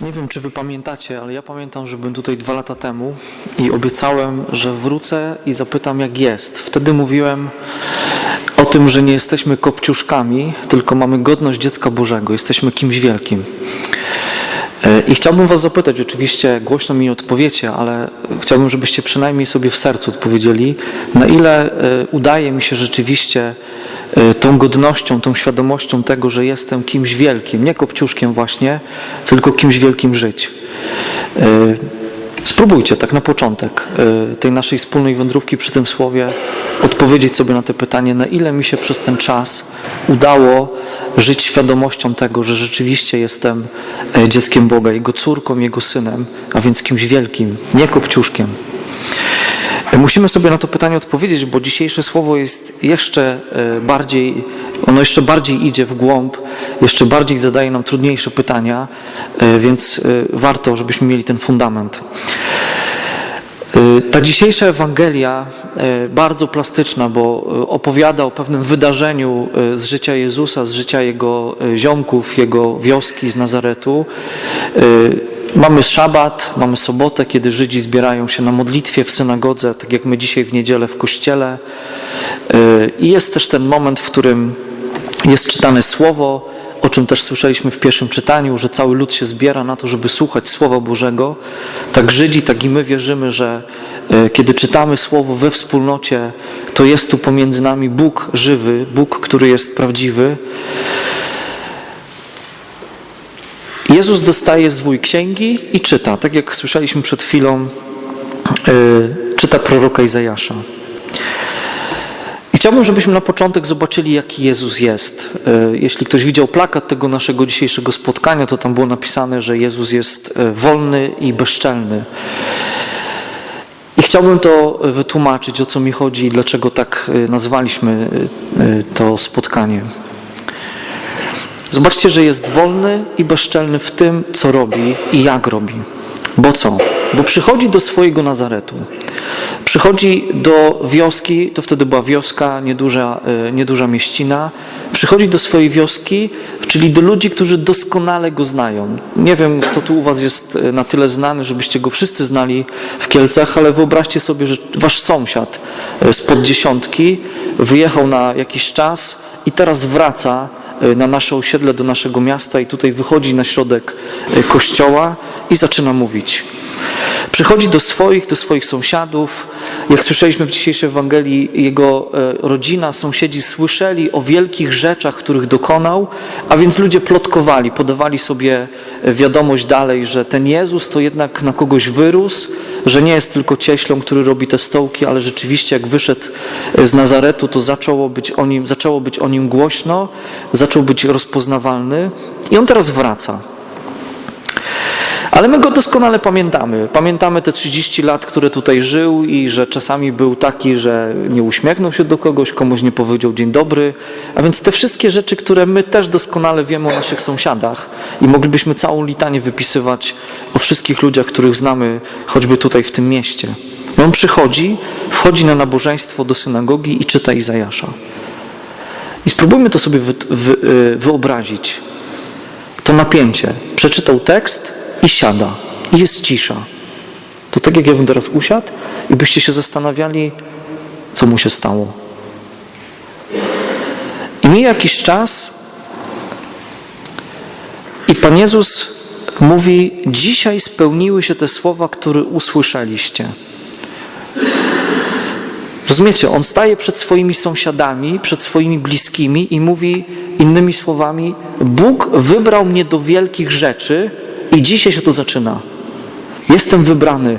Nie wiem, czy wy pamiętacie, ale ja pamiętam, że byłem tutaj dwa lata temu i obiecałem, że wrócę i zapytam, jak jest. Wtedy mówiłem o tym, że nie jesteśmy kopciuszkami, tylko mamy godność dziecka Bożego, jesteśmy kimś wielkim. E, I chciałbym Was zapytać, oczywiście głośno mi nie odpowiecie, ale chciałbym, żebyście przynajmniej sobie w sercu odpowiedzieli, na ile e, udaje mi się rzeczywiście tą godnością, tą świadomością tego, że jestem kimś wielkim, nie kopciuszkiem właśnie, tylko kimś wielkim żyć. E, Spróbujcie tak na początek e, tej naszej wspólnej wędrówki przy tym słowie odpowiedzieć sobie na to pytanie, na ile mi się przez ten czas udało żyć świadomością tego, że rzeczywiście jestem dzieckiem Boga, Jego córką, Jego synem, a więc kimś wielkim, nie kopciuszkiem. Musimy sobie na to pytanie odpowiedzieć, bo dzisiejsze słowo jest jeszcze e, bardziej, ono jeszcze bardziej idzie w głąb, jeszcze bardziej zadaje nam trudniejsze pytania, e, więc e, warto, żebyśmy mieli ten fundament. Ta dzisiejsza Ewangelia, bardzo plastyczna, bo opowiada o pewnym wydarzeniu z życia Jezusa, z życia Jego ziomków, Jego wioski z Nazaretu. Mamy szabat, mamy sobotę, kiedy Żydzi zbierają się na modlitwie w synagodze, tak jak my dzisiaj w niedzielę w kościele. E, I jest też ten moment, w którym jest czytane słowo, o czym też słyszeliśmy w pierwszym czytaniu, że cały lud się zbiera na to, żeby słuchać Słowa Bożego. Tak Żydzi, tak i my wierzymy, że e, kiedy czytamy Słowo we wspólnocie, to jest tu pomiędzy nami Bóg żywy, Bóg, który jest prawdziwy. Jezus dostaje zwój księgi i czyta, tak jak słyszeliśmy przed chwilą, e, czyta proroka Izajasza. Chciałbym, żebyśmy na początek zobaczyli, jaki Jezus jest. E, Jeśli ktoś widział plakat tego naszego dzisiejszego spotkania, to tam było napisane, że Jezus jest e, wolny i bezczelny. I chciałbym to wytłumaczyć, o co mi chodzi i dlaczego tak nazwaliśmy to spotkanie. Zobaczcie, że jest wolny i bezczelny w tym, co robi i jak robi. Bo co? Bo przychodzi do swojego Nazaretu. Przychodzi do wioski, to wtedy była wioska, nieduża, e, nieduża mieścina. Przychodzi do swojej wioski, czyli do ludzi, którzy doskonale go znają. Nie wiem, kto tu u Was jest e, na tyle znany, żebyście go wszyscy znali w Kielcach, ale wyobraźcie sobie, że Wasz sąsiad e, spod dziesiątki wyjechał na jakiś czas i teraz wraca na nasze osiedle, do naszego miasta i tutaj wychodzi na środek e, kościoła i zaczyna mówić. Przychodzi do swoich, do swoich sąsiadów. Jak słyszeliśmy w dzisiejszej Ewangelii, jego e, rodzina, sąsiedzi słyszeli o wielkich rzeczach, których dokonał, a więc ludzie plotkowali, podawali sobie e, wiadomość dalej, że ten Jezus to jednak na kogoś wyrósł, że nie jest tylko cieślą, który robi te stołki, ale rzeczywiście jak wyszedł e, z Nazaretu, to zaczęło być o nim, zaczęło być o nim głośno, zaczął być rozpoznawalny i on teraz wraca. Ale my go doskonale pamiętamy. Pamiętamy te 30 lat, które tutaj żył i że czasami był taki, że nie uśmiechnął się do kogoś, komuś nie powiedział dzień dobry. A więc te wszystkie rzeczy, które my też doskonale wiemy o naszych sąsiadach i moglibyśmy całą litanię wypisywać o wszystkich ludziach, których znamy choćby tutaj w tym mieście. On przychodzi, wchodzi na nabożeństwo do synagogi i czyta Izajasza. I spróbujmy to sobie y, wyobrazić. To napięcie. Przeczytał tekst i siada. I jest cisza. To tak jak ja bym teraz usiadł i byście się zastanawiali, co mu się stało. I mija jakiś czas i Pan Jezus mówi, dzisiaj spełniły się te słowa, które usłyszeliście. Rozumiecie, on staje przed swoimi sąsiadami, przed swoimi bliskimi i mówi innymi słowami: Bóg wybrał mnie do wielkich rzeczy i dzisiaj się to zaczyna. Jestem wybrany.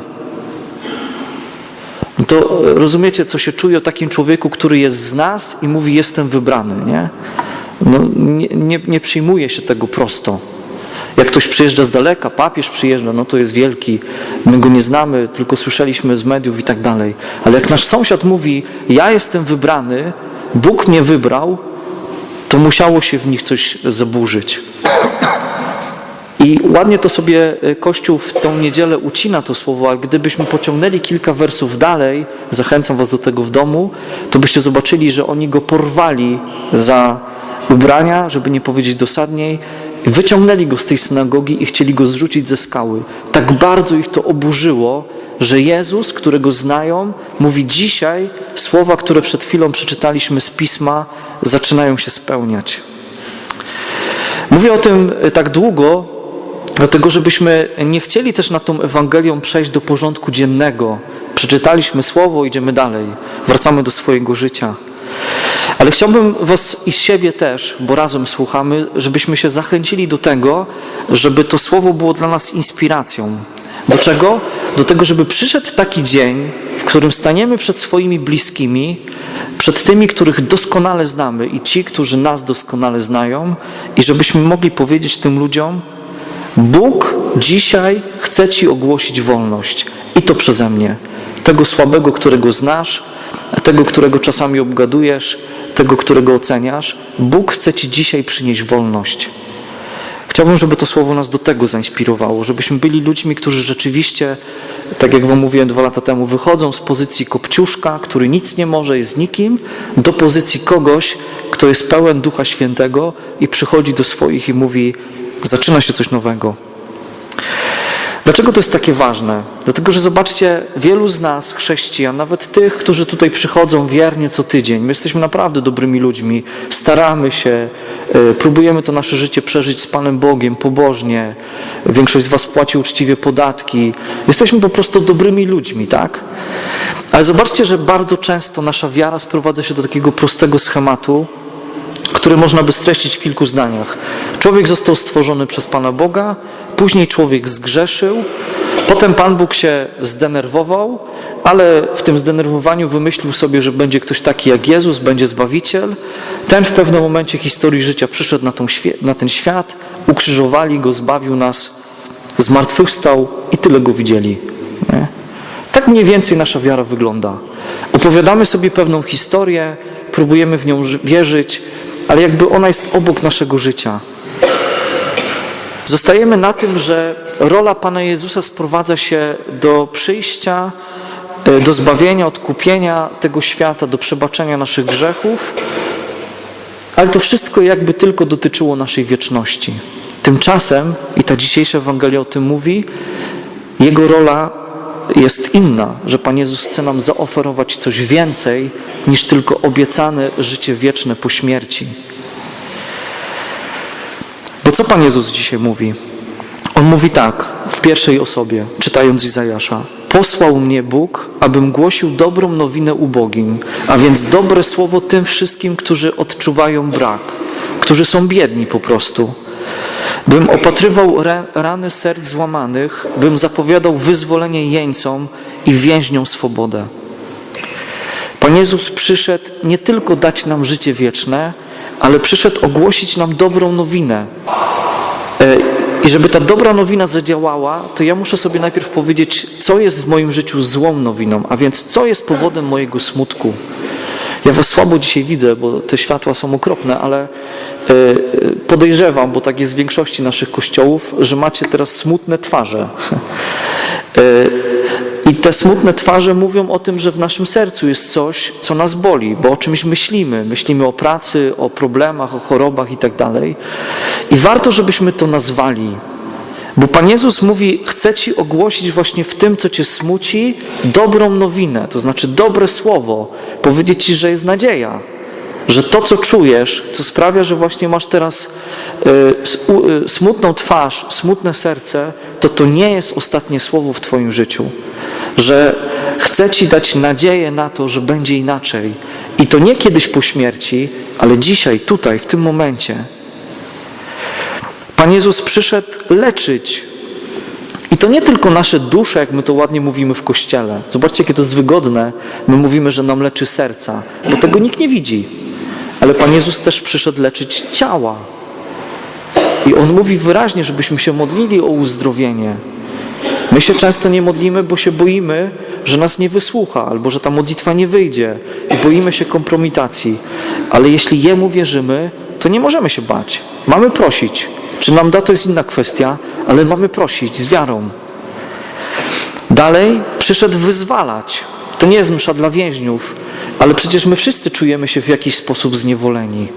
No to e, rozumiecie, co się czuje o takim człowieku, który jest z nas i mówi: Jestem wybrany, nie? No, nie, nie, nie przyjmuje się tego prosto. Jak ktoś przyjeżdża z daleka, papież przyjeżdża, no to jest wielki, my go nie znamy, tylko słyszeliśmy z mediów i tak dalej. Ale jak nasz sąsiad mówi, ja jestem wybrany, Bóg mnie wybrał, to musiało się w nich coś zaburzyć. I ładnie to sobie e, Kościół w tą niedzielę ucina to słowo, ale gdybyśmy pociągnęli kilka wersów dalej, zachęcam was do tego w domu, to byście zobaczyli, że oni go porwali za ubrania, żeby nie powiedzieć dosadniej, wyciągnęli go z tej synagogi i chcieli go zrzucić ze skały. Tak bardzo ich to oburzyło, że Jezus, którego znają, mówi dzisiaj słowa, które przed chwilą przeczytaliśmy z pisma, zaczynają się spełniać. Mówię o tym tak długo, dlatego żebyśmy nie chcieli też nad tą Ewangelią przejść do porządku dziennego. Przeczytaliśmy słowo, idziemy dalej, wracamy do swojego życia. Ale chciałbym Was i siebie też, bo razem słuchamy, żebyśmy się zachęcili do tego, żeby to słowo było dla nas inspiracją. Do czego? Do tego, żeby przyszedł taki dzień, w którym staniemy przed swoimi bliskimi, przed tymi, których doskonale znamy i ci, którzy nas doskonale znają, i żebyśmy mogli powiedzieć tym ludziom: Bóg dzisiaj chce Ci ogłosić wolność i to przeze mnie. Tego słabego, którego znasz, tego, którego czasami obgadujesz, tego, którego oceniasz. Bóg chce Ci dzisiaj przynieść wolność. Chciałbym, żeby to słowo nas do tego zainspirowało, żebyśmy byli ludźmi, którzy rzeczywiście, tak jak Wam mówiłem dwa lata temu, wychodzą z pozycji kopciuszka, który nic nie może, jest nikim, do pozycji kogoś, kto jest pełen Ducha Świętego i przychodzi do swoich i mówi: Zaczyna się coś nowego. Dlaczego to jest takie ważne? Dlatego, że zobaczcie, wielu z nas, chrześcijan, nawet tych, którzy tutaj przychodzą wiernie co tydzień, my jesteśmy naprawdę dobrymi ludźmi, staramy się, y, próbujemy to nasze życie przeżyć z Panem Bogiem, pobożnie. Większość z Was płaci uczciwie podatki. Jesteśmy po prostu dobrymi ludźmi, tak? Ale zobaczcie, że bardzo często nasza wiara sprowadza się do takiego prostego schematu, który można by streścić w kilku zdaniach. Człowiek został stworzony przez Pana Boga, później człowiek zgrzeszył, potem Pan Bóg się zdenerwował, ale w tym zdenerwowaniu wymyślił sobie, że będzie ktoś taki jak Jezus, będzie Zbawiciel. Ten w pewnym momencie historii życia przyszedł na, na ten świat, ukrzyżowali go, zbawił nas, zmartwychwstał i tyle go widzieli. Nie? Tak mniej więcej nasza wiara wygląda. Opowiadamy sobie pewną historię, próbujemy w nią wierzyć, ale jakby ona jest obok naszego życia. Zostajemy na tym, że rola Pana Jezusa sprowadza się do przyjścia, e, do zbawienia, odkupienia tego świata, do przebaczenia naszych grzechów, ale to wszystko jakby tylko dotyczyło naszej wieczności. Tymczasem, i ta dzisiejsza Ewangelia o tym mówi, Jego rola jest inna, że Pan Jezus chce nam zaoferować coś więcej niż tylko obiecane życie wieczne po śmierci. Bo co Pan Jezus dzisiaj mówi? On mówi tak w pierwszej osobie, czytając Izajasza. Posłał mnie Bóg, abym głosił dobrą nowinę ubogim, a więc dobre słowo tym wszystkim, którzy odczuwają brak, którzy są biedni po prostu bym opatrywał rany serc złamanych, bym zapowiadał wyzwolenie jeńcom i więźniom swobodę. Pan Jezus przyszedł nie tylko dać nam życie wieczne, ale przyszedł ogłosić nam dobrą nowinę. E, I żeby ta dobra nowina zadziałała, to ja muszę sobie najpierw powiedzieć, co jest w moim życiu złą nowiną, a więc co jest powodem mojego smutku. Ja was słabo dzisiaj widzę, bo te światła są okropne, ale e, podejrzewam, bo tak jest w większości naszych kościołów, że macie teraz smutne twarze. E, I te smutne twarze mówią o tym, że w naszym sercu jest coś, co nas boli, bo o czymś myślimy. Myślimy o pracy, o problemach, o chorobach i tak dalej. I warto, żebyśmy to nazwali. Bo Pan Jezus mówi, chcę Ci ogłosić właśnie w tym, co Cię smuci, dobrą nowinę, to znaczy dobre słowo, powiedzieć Ci, że jest nadzieja, że to, co czujesz, co sprawia, że właśnie masz teraz y, y, smutną twarz, smutne serce, to to nie jest ostatnie słowo w Twoim życiu, że chcę Ci dać nadzieję na to, że będzie inaczej. I to nie kiedyś po śmierci, ale dzisiaj, tutaj, w tym momencie. Pan Jezus przyszedł leczyć. I to nie tylko nasze dusze, jak my to ładnie mówimy w kościele. Zobaczcie, jakie to jest wygodne. My mówimy, że nam leczy serca, bo tego nikt nie widzi. Ale Pan Jezus też przyszedł leczyć ciała. I On mówi wyraźnie, żebyśmy się modlili o uzdrowienie. My się często nie modlimy, bo się boimy, że nas nie wysłucha, albo że ta modlitwa nie wyjdzie i boimy się kompromitacji. Ale jeśli Jemu wierzymy, to nie możemy się bać. Mamy prosić. Czy nam da, to jest inna kwestia, ale mamy prosić z wiarą. Dalej przyszedł wyzwalać. To nie jest msza dla więźniów, ale przecież my wszyscy czujemy się w jakiś sposób zniewoleni.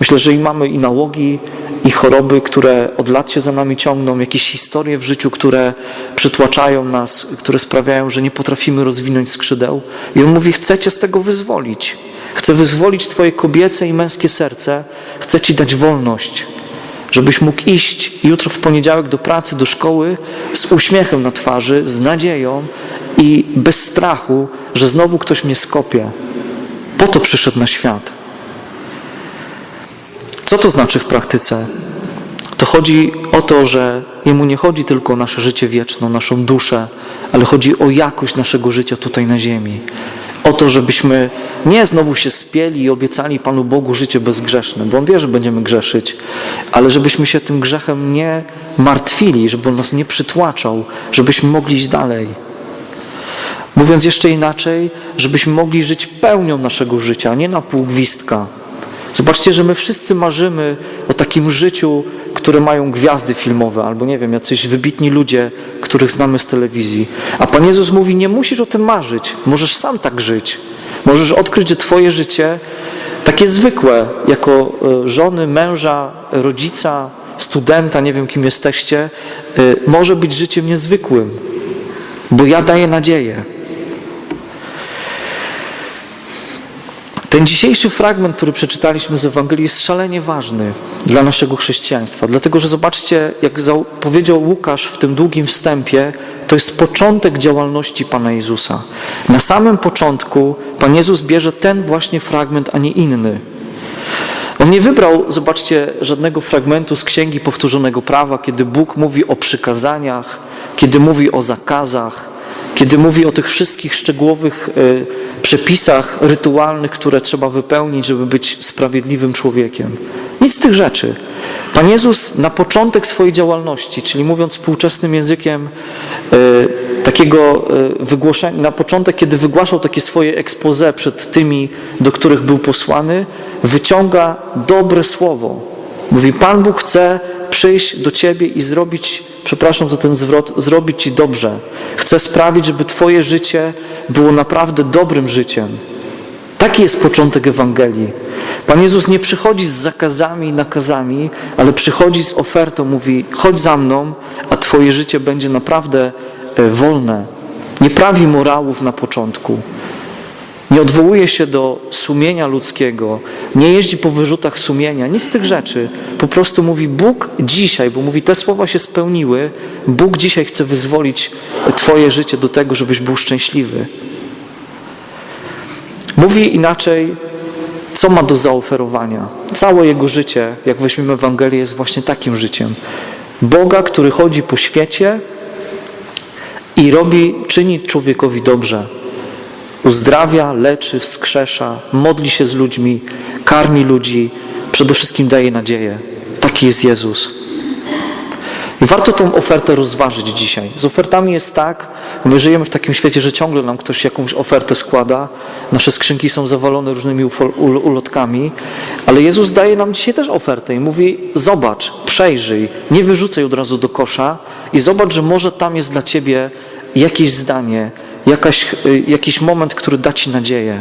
Myślę, że i mamy i nałogi, i choroby, które od lat się za nami ciągną, jakieś historie w życiu, które przytłaczają nas, które sprawiają, że nie potrafimy rozwinąć skrzydeł. I On mówi: Chcę Cię z tego wyzwolić. Chcę wyzwolić Twoje kobiece i męskie serce. Chcę Ci dać wolność, żebyś mógł iść jutro w poniedziałek do pracy, do szkoły z uśmiechem na twarzy, z nadzieją i bez strachu, że znowu ktoś mnie skopie. Po to przyszedł na świat. Co to znaczy w praktyce? To chodzi o to, że Jemu nie chodzi tylko o nasze życie wieczne, naszą duszę, ale chodzi o jakość naszego życia tutaj na ziemi. O to, żebyśmy nie znowu się spieli i obiecali Panu Bogu życie bezgrzeszne, bo On wie, że będziemy grzeszyć, ale żebyśmy się tym grzechem nie martwili, żeby On nas nie przytłaczał, żebyśmy mogli iść dalej. Mówiąc jeszcze inaczej, żebyśmy mogli żyć pełnią naszego życia, nie na pół gwizdka. Zobaczcie, że my wszyscy marzymy o takim życiu, które mają gwiazdy filmowe, albo nie wiem, jacyś wybitni ludzie, których znamy z telewizji. A Pan Jezus mówi, nie musisz o tym marzyć, możesz sam tak żyć. Możesz odkryć, że Twoje życie, takie zwykłe, jako e, żony, męża, rodzica, studenta, nie wiem kim jesteście, e, może być życiem niezwykłym, bo ja daję nadzieję. Ten dzisiejszy fragment, który przeczytaliśmy z Ewangelii, jest szalenie ważny dla naszego chrześcijaństwa. Dlatego, że zobaczcie, jak powiedział Łukasz w tym długim wstępie, to jest początek działalności Pana Jezusa. Na samym początku Pan Jezus bierze ten właśnie fragment, a nie inny. On nie wybrał, zobaczcie, żadnego fragmentu z Księgi Powtórzonego Prawa, kiedy Bóg mówi o przykazaniach, kiedy mówi o zakazach, kiedy mówi o tych wszystkich szczegółowych y, przepisach rytualnych, które trzeba wypełnić, żeby być sprawiedliwym człowiekiem. Nic z tych rzeczy. Pan Jezus na początek swojej działalności, czyli mówiąc współczesnym językiem y, takiego y, wygłoszenia, na początek, kiedy wygłaszał takie swoje expose przed tymi, do których był posłany, wyciąga dobre słowo. Mówi, Pan Bóg chce przyjść do Ciebie i zrobić, przepraszam za ten zwrot, zrobić Ci dobrze. Chce sprawić, żeby Twoje życie było naprawdę dobrym życiem. Taki jest początek Ewangelii. Pan Jezus nie przychodzi z zakazami i nakazami, ale przychodzi z ofertą, mówi: chodź za mną, a Twoje życie będzie naprawdę e, wolne. Nie prawi morałów na początku. Nie odwołuje się do sumienia ludzkiego, nie jeździ po wyrzutach sumienia, nic z tych rzeczy. Po prostu mówi Bóg dzisiaj, bo mówi, te słowa się spełniły, Bóg dzisiaj chce wyzwolić Twoje życie do tego, żebyś był szczęśliwy. Mówi inaczej, co ma do zaoferowania. Całe jego życie, jak weźmiemy Ewangelię, jest właśnie takim życiem. Boga, który chodzi po świecie i robi, czyni człowiekowi dobrze uzdrawia, leczy, wskrzesza, modli się z ludźmi, karmi ludzi, przede wszystkim daje nadzieję. Taki jest Jezus. I warto tą ofertę rozważyć dzisiaj. Z ofertami jest tak, my żyjemy w takim świecie, że ciągle nam ktoś jakąś ofertę składa. Nasze skrzynki są zawalone różnymi ulotkami, ale Jezus daje nam dzisiaj też ofertę i mówi: Zobacz, przejrzyj, nie wyrzucaj od razu do kosza i zobacz, że może tam jest dla ciebie jakieś zdanie, jakaś, y, jakiś moment, który da Ci nadzieję.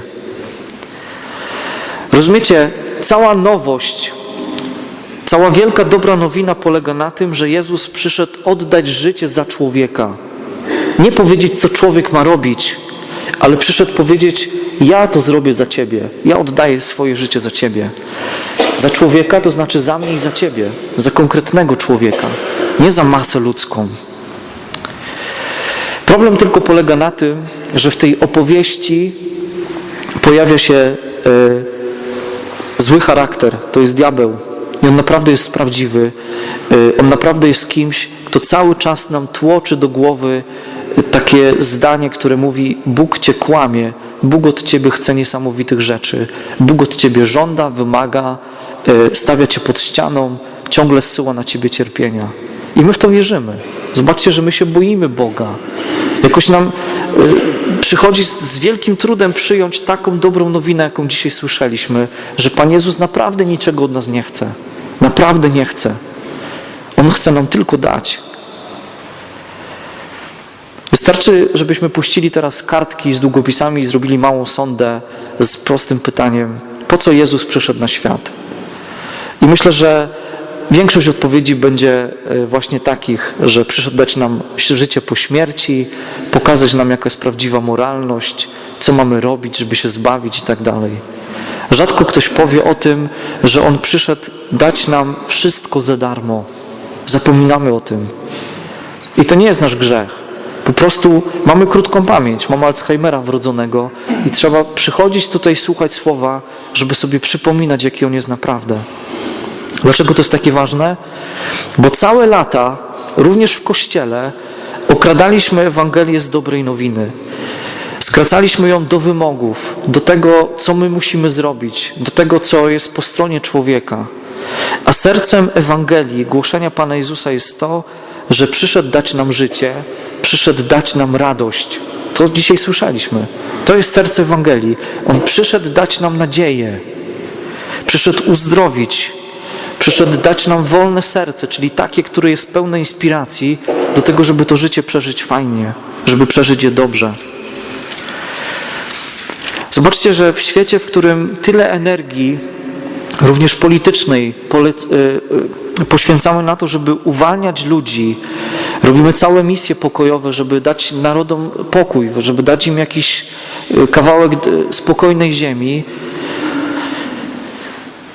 Rozumiecie, cała nowość, cała wielka dobra nowina polega na tym, że Jezus przyszedł oddać życie za człowieka. Nie powiedzieć, co człowiek ma robić, ale przyszedł powiedzieć: Ja to zrobię za Ciebie, ja oddaję swoje życie za Ciebie. Za człowieka to znaczy za mnie i za Ciebie, za konkretnego człowieka, nie za masę ludzką. Problem tylko polega na tym, że w tej opowieści pojawia się e, zły charakter, to jest diabeł. I on naprawdę jest prawdziwy. E, on naprawdę jest kimś, kto cały czas nam tłoczy do głowy e, takie zdanie, które mówi: Bóg cię kłamie, Bóg od ciebie chce niesamowitych rzeczy, Bóg od ciebie żąda, wymaga, stawia cię pod ścianą, ciągle zsyła na ciebie cierpienia. I my w to wierzymy. Zobaczcie, że my się boimy Boga. Jakoś nam y, przychodzi z, wielkim trudem przyjąć taką dobrą nowinę, jaką dzisiaj słyszeliśmy, że Pan Jezus naprawdę niczego od nas nie chce. Naprawdę nie chce. On chce nam tylko dać. Wystarczy, żebyśmy puścili teraz kartki z długopisami i zrobili małą sondę z prostym pytaniem: po co Jezus przyszedł na świat? I myślę, że większość odpowiedzi będzie e, właśnie takich, że przyszedł dać nam życie po śmierci, pokazać nam, jaka jest prawdziwa moralność, co mamy robić, żeby się zbawić i tak dalej. Rzadko ktoś powie o tym, że On przyszedł dać nam wszystko za darmo. Zapominamy o tym. I to nie jest nasz grzech. Po prostu mamy krótką pamięć, mamy Alzheimera wrodzonego i trzeba przychodzić tutaj, słuchać słowa, żeby sobie przypominać, jaki on jest naprawdę. Dlaczego to jest takie ważne? Bo całe lata, również w kościele, okradaliśmy Ewangelię z dobrej nowiny. Skracaliśmy ją do wymogów, do tego, co my musimy zrobić, do tego, co jest po stronie człowieka. A sercem Ewangelii, głoszenia Pana Jezusa jest to, że przyszedł dać nam życie, przyszedł dać nam radość. To dzisiaj słyszeliśmy. To jest serce Ewangelii. On przyszedł dać nam nadzieję. Przyszedł uzdrowić. Przyszedł dać nam wolne serce, czyli takie, które jest pełne inspiracji do tego, żeby to życie przeżyć fajnie, żeby przeżyć je dobrze. Zobaczcie, że w świecie, w którym tyle energii, również politycznej, y, y, poświęcamy na to, żeby uwalniać ludzi, robimy całe misje pokojowe, żeby dać narodom pokój, żeby dać im jakiś y, kawałek spokojnej ziemi,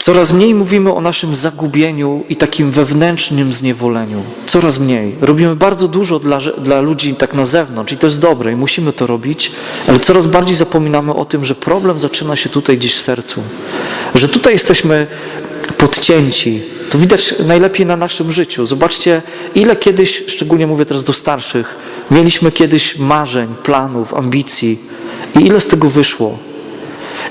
Coraz mniej mówimy o naszym zagubieniu i takim wewnętrznym zniewoleniu. Coraz mniej. Robimy bardzo dużo dla, dla ludzi tak na zewnątrz i to jest dobre i musimy to robić, ale coraz bardziej zapominamy o tym, że problem zaczyna się tutaj gdzieś w sercu. Że tutaj jesteśmy podcięci. To widać najlepiej na naszym życiu. Zobaczcie, ile kiedyś, szczególnie mówię teraz do starszych, mieliśmy kiedyś marzeń, planów, ambicji i ile z tego wyszło.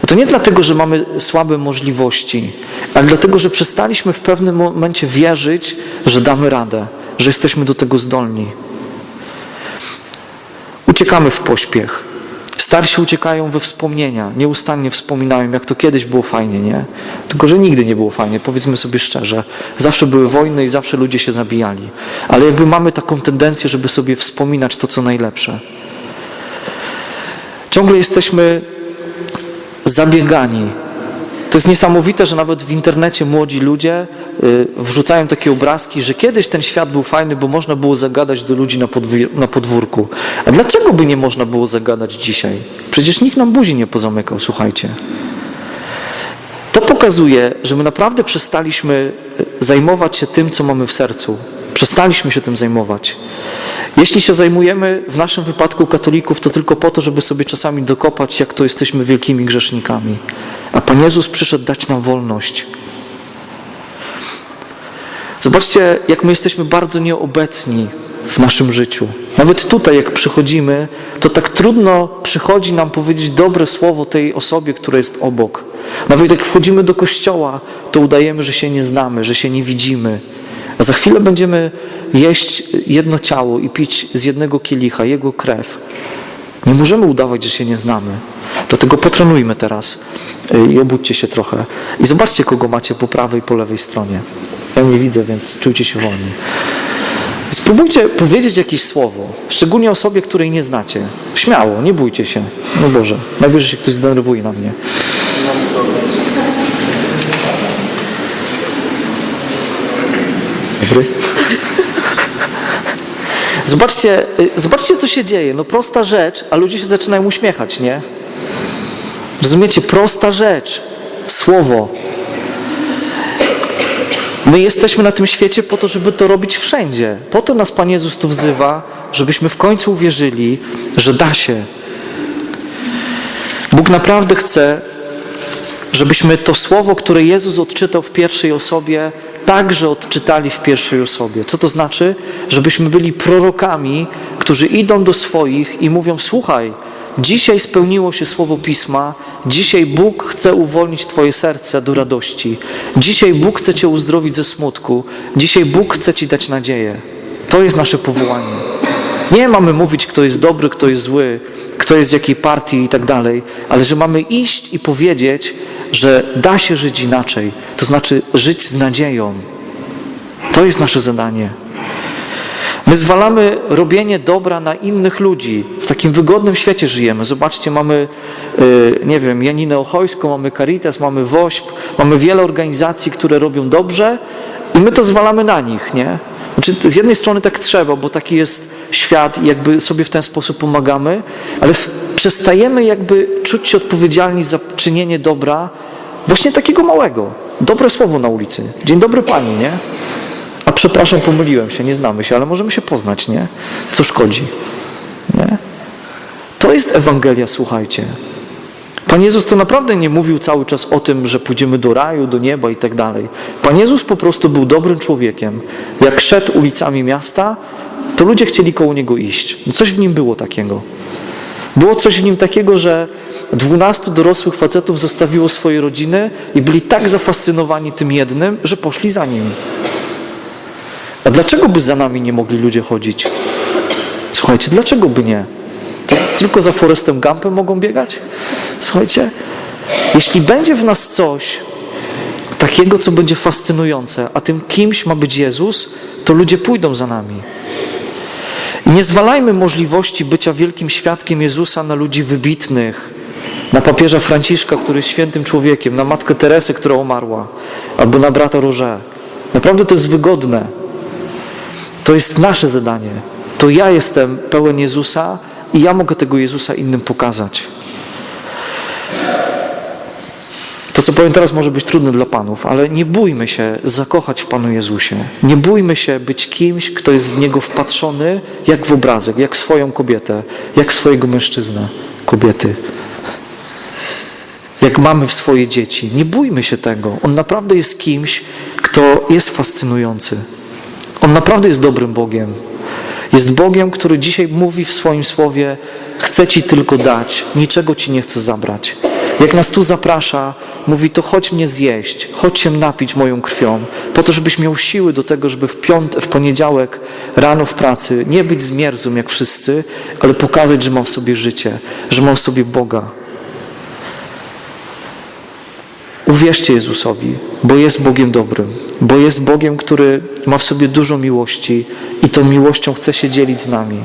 To nie dlatego, że mamy słabe możliwości, ale dlatego, że przestaliśmy w pewnym momencie wierzyć, że damy radę, że jesteśmy do tego zdolni. Uciekamy w pośpiech. Starsi uciekają we wspomnienia, nieustannie wspominają, jak to kiedyś było fajnie, nie? Tylko, że nigdy nie było fajnie, powiedzmy sobie szczerze. Zawsze były wojny i zawsze ludzie się zabijali. Ale jakby mamy taką tendencję, żeby sobie wspominać to, co najlepsze. Ciągle jesteśmy zabiegani. To jest niesamowite, że nawet w internecie młodzi ludzie y, wrzucają takie obrazki, że kiedyś ten świat był fajny, bo można było zagadać do ludzi na, podwór- na podwórku. A dlaczego by nie można było zagadać dzisiaj? Przecież nikt nam buzi nie pozamykał, słuchajcie. To pokazuje, że my naprawdę przestaliśmy y, zajmować się tym, co mamy w sercu. Przestaliśmy się tym zajmować. Jeśli się zajmujemy, w naszym wypadku katolików, to tylko po to, żeby sobie czasami dokopać, jak to jesteśmy wielkimi grzesznikami. A Pan Jezus przyszedł dać nam wolność. Zobaczcie, jak my jesteśmy bardzo nieobecni w naszym życiu. Nawet tutaj, jak przychodzimy, to tak trudno przychodzi nam powiedzieć dobre słowo tej osobie, która jest obok. Nawet jak wchodzimy do kościoła, to udajemy, że się nie znamy, że się nie widzimy. A za chwilę będziemy jeść jedno ciało i pić z jednego kielicha jego krew. Nie możemy udawać, że się nie znamy. Dlatego potrenujmy teraz i obudźcie się trochę. I zobaczcie, kogo macie po prawej i po lewej stronie. Ja nie widzę, więc czujcie się wolni. Spróbujcie powiedzieć jakieś słowo, szczególnie osobie, której nie znacie. Śmiało, nie bójcie się. No Boże, najwyżej się ktoś zdenerwuje na mnie. Zobaczcie, y, zobaczcie, co się dzieje. No prosta rzecz, a ludzie się zaczynają uśmiechać, nie? Rozumiecie? Prosta rzecz. Słowo. My jesteśmy na tym świecie po to, żeby to robić wszędzie. Po to nas Pan Jezus tu wzywa, żebyśmy w końcu uwierzyli, że da się. Bóg naprawdę chce, żebyśmy to słowo, które Jezus odczytał w pierwszej osobie, także odczytali w pierwszej osobie. Co to znaczy? Żebyśmy byli prorokami, którzy idą do swoich i mówią: Słuchaj, dzisiaj spełniło się słowo pisma, dzisiaj Bóg chce uwolnić Twoje serce do radości, dzisiaj Bóg chce Cię uzdrowić ze smutku, dzisiaj Bóg chce Ci dać nadzieję. To jest nasze powołanie. Nie mamy mówić, kto jest dobry, kto jest zły, kto jest z jakiej partii i tak dalej, ale że mamy iść i powiedzieć, że da się żyć inaczej, to znaczy żyć z nadzieją. To jest nasze zadanie. My zwalamy robienie dobra na innych ludzi. W takim wygodnym świecie żyjemy. Zobaczcie, mamy, y, nie wiem, Janinę Ochojską, mamy Caritas, mamy WOŚP, mamy wiele organizacji, które robią dobrze I my to zwalamy na nich, nie? Znaczy, z jednej strony tak trzeba, bo taki jest świat i jakby sobie w ten sposób pomagamy, ale przestajemy jakby czuć się odpowiedzialni za czynienie dobra, właśnie takiego małego. Dobre słowo na ulicy. Dzień dobry pani, nie? A przepraszam, pomyliłem się, nie znamy się, ale możemy się poznać, nie? Co szkodzi, nie? To jest Ewangelia, słuchajcie. Pan Jezus to naprawdę nie mówił cały czas o tym, że pójdziemy do raju, do nieba i tak dalej. Pan Jezus po prostu był dobrym człowiekiem. Jak szedł ulicami miasta, to ludzie chcieli koło niego iść. No coś w nim było takiego. Było coś w nim takiego, że dwunastu dorosłych facetów zostawiło swoje rodziny i byli tak zafascynowani tym jednym, że poszli za nim. A dlaczego by za nami nie mogli ludzie chodzić? Słuchajcie, dlaczego by nie? To tylko za Forestem Gumpem mogą biegać? Słuchajcie, jeśli będzie w nas coś takiego, co będzie fascynujące, a tym kimś ma być Jezus, to ludzie pójdą za nami. Nie zwalajmy możliwości bycia wielkim świadkiem Jezusa na ludzi wybitnych, na papieża Franciszka, który jest świętym człowiekiem, na matkę Teresę, która umarła, albo na brata Roże. Naprawdę to jest wygodne. To jest nasze zadanie. To ja jestem pełen Jezusa i ja mogę tego Jezusa innym pokazać. To, co powiem teraz, może być trudne dla panów, ale nie bójmy się zakochać w Panu Jezusie. Nie bójmy się być kimś, kto jest w Niego wpatrzony jak w obrazek, jak swoją kobietę, jak swojego mężczyznę, kobiety. Jak mamy w swoje dzieci. Nie bójmy się tego. On naprawdę jest kimś, kto jest fascynujący. On naprawdę jest dobrym Bogiem. Jest Bogiem, który dzisiaj mówi w swoim słowie: Chcę Ci tylko dać, niczego Ci nie chcę zabrać. Jak nas tu zaprasza, mówi: To chodź mnie zjeść, chodź się napić moją krwią, po to, żebyś miał siły do tego, żeby w, piąt, w poniedziałek rano w pracy nie być zmierzłym jak wszyscy, ale pokazać, że mam w sobie życie, że mam w sobie Boga. Uwierzcie Jezusowi, bo jest Bogiem dobrym, bo jest Bogiem, który ma w sobie dużo miłości i tą miłością chce się dzielić z nami.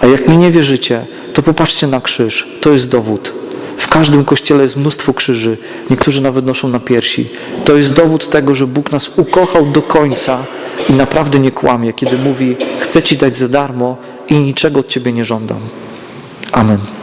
A jak mi nie wierzycie, to popatrzcie na krzyż. To jest dowód. W każdym kościele jest mnóstwo krzyży. Niektórzy nawet noszą na piersi. To jest dowód tego, że Bóg nas ukochał do końca i naprawdę nie kłamie, kiedy mówi: Chcę Ci dać za darmo i niczego od Ciebie nie żądam. Amen.